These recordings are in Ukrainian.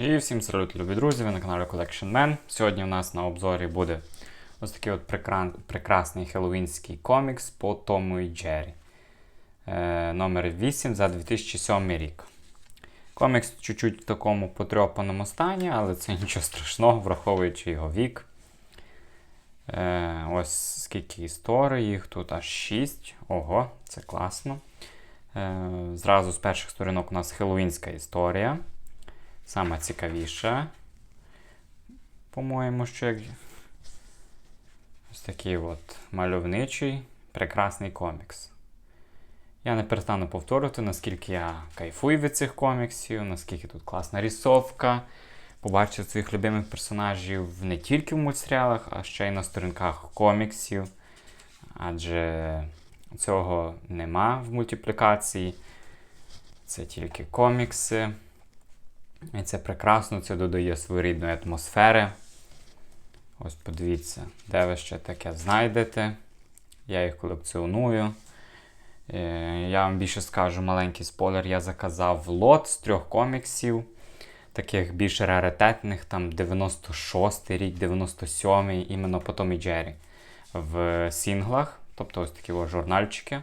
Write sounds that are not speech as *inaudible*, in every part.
І всім салют, любі друзі, ви на каналі Collection Man. Сьогодні у нас на обзорі буде ось такий от прекра- прекрасний хеллоуінський комікс по Тому і Джері. Е, номер 8 за 2007 рік. Комікс чуть-чуть в такому потрьопаному стані, але це *laughs* нічого страшного, враховуючи його вік. Е, ось скільки історій, їх тут аж 6. Ого, це класно. Е, зразу з перших сторінок у нас хеллоуінська історія. Сама цікавіша. По-моєму, що як. Ось такий от мальовничий, прекрасний комікс. Я не перестану повторювати, наскільки я кайфую від цих коміксів, наскільки тут класна рисовка. Побачив своїх любимих персонажів не тільки в мультсеріалах, а ще й на сторінках коміксів. Адже цього нема в мультиплікації. Це тільки комікси. І це прекрасно, це додає своєрідної атмосфери. Ось подивіться, де ви ще таке знайдете. Я їх колекціоную. Е, Я вам більше скажу маленький спойлер. Я заказав лот з трьох коміксів, таких більш раритетних, там 96-й рік, 97-й, іменно по і Джері. В сінглах, тобто ось такі журнальчики.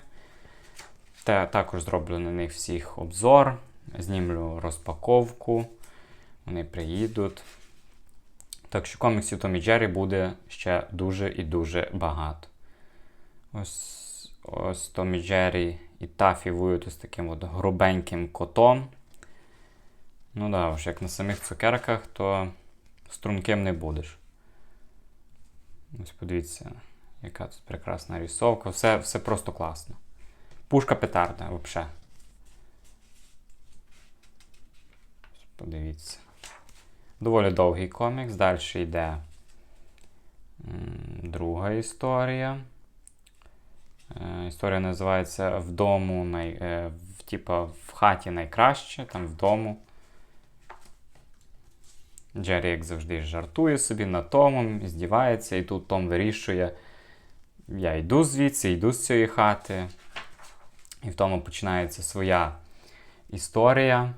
Та, також зроблю на них всіх обзор, знімлю розпаковку. Вони приїдуть. Так що коміксів Том і Джері буде ще дуже і дуже багато. Ось, ось Том і Джері і Тафі воюють ось таким от грубеньким котом. Ну да, вже як на самих цукерках, то струнким не будеш. Ось подивіться, яка тут прекрасна рисовка. Все, все просто класно. Пушка петарда, взагалі. Подивіться. Доволі довгий комікс. Далі йде друга історія. Е, Історія називається Вдому най, е, в, типа, в хаті найкраще, там вдому. Джері, як завжди, жартує собі над Томом, здівається, і тут Том вирішує: я йду звідси, йду з цієї хати. І в тому починається своя історія,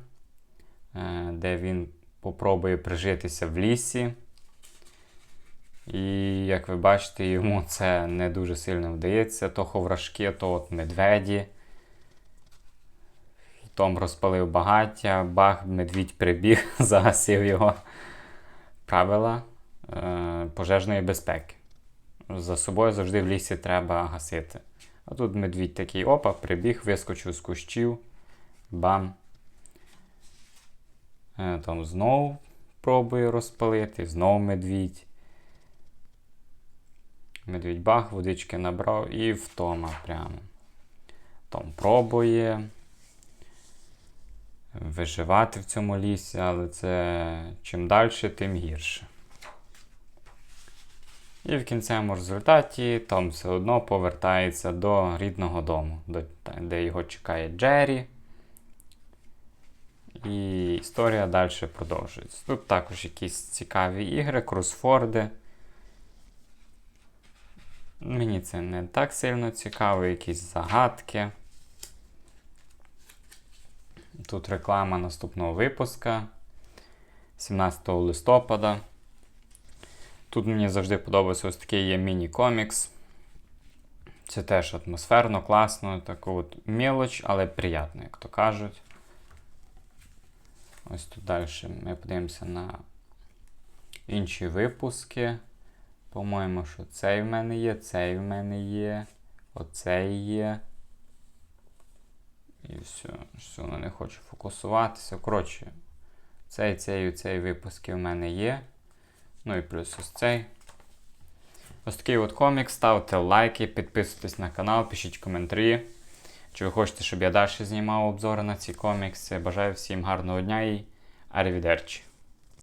де він попробує прижитися в лісі. І, як ви бачите, йому це не дуже сильно вдається. То ховрашки, то от медведі. Том розпалив багаття, бах, медвідь прибіг, *laughs* загасив його правила е, пожежної безпеки. За собою завжди в лісі треба гасити. А тут медвідь такий опа, прибіг, вискочив з кущів, бам. Е, Там знов пробує розпалити, знов медвідь. Медвідь бах, водички набрав і втома прямо. Том пробує виживати в цьому лісі, але це чим далі, тим гірше. І в кінцевому результаті Том все одно повертається до рідного дому, до, де його чекає Джері. І історія далі продовжується. Тут також якісь цікаві ігри, кросфорди. Мені це не так сильно цікаво, якісь загадки. Тут реклама наступного випуска 17 листопада. Тут мені завжди подобається ось такий є міні-комікс. Це теж атмосферно, класно, таку от мілоч, але приємно, як то кажуть. Ось тут далі ми подивимося на інші випуски. По-моєму, що цей в мене є, цей в мене є, оцей є. І все, все, воно не хочу фокусуватися. Коротше, цей, цей цей випуски в мене є. Ну і плюс ось цей. Ось такий от комік. Ставте лайки, підписуйтесь на канал, пишіть коментарі. Чи ви хочете, щоб я далі знімав обзори на ці комікси. Бажаю всім гарного дня і Arrivederci.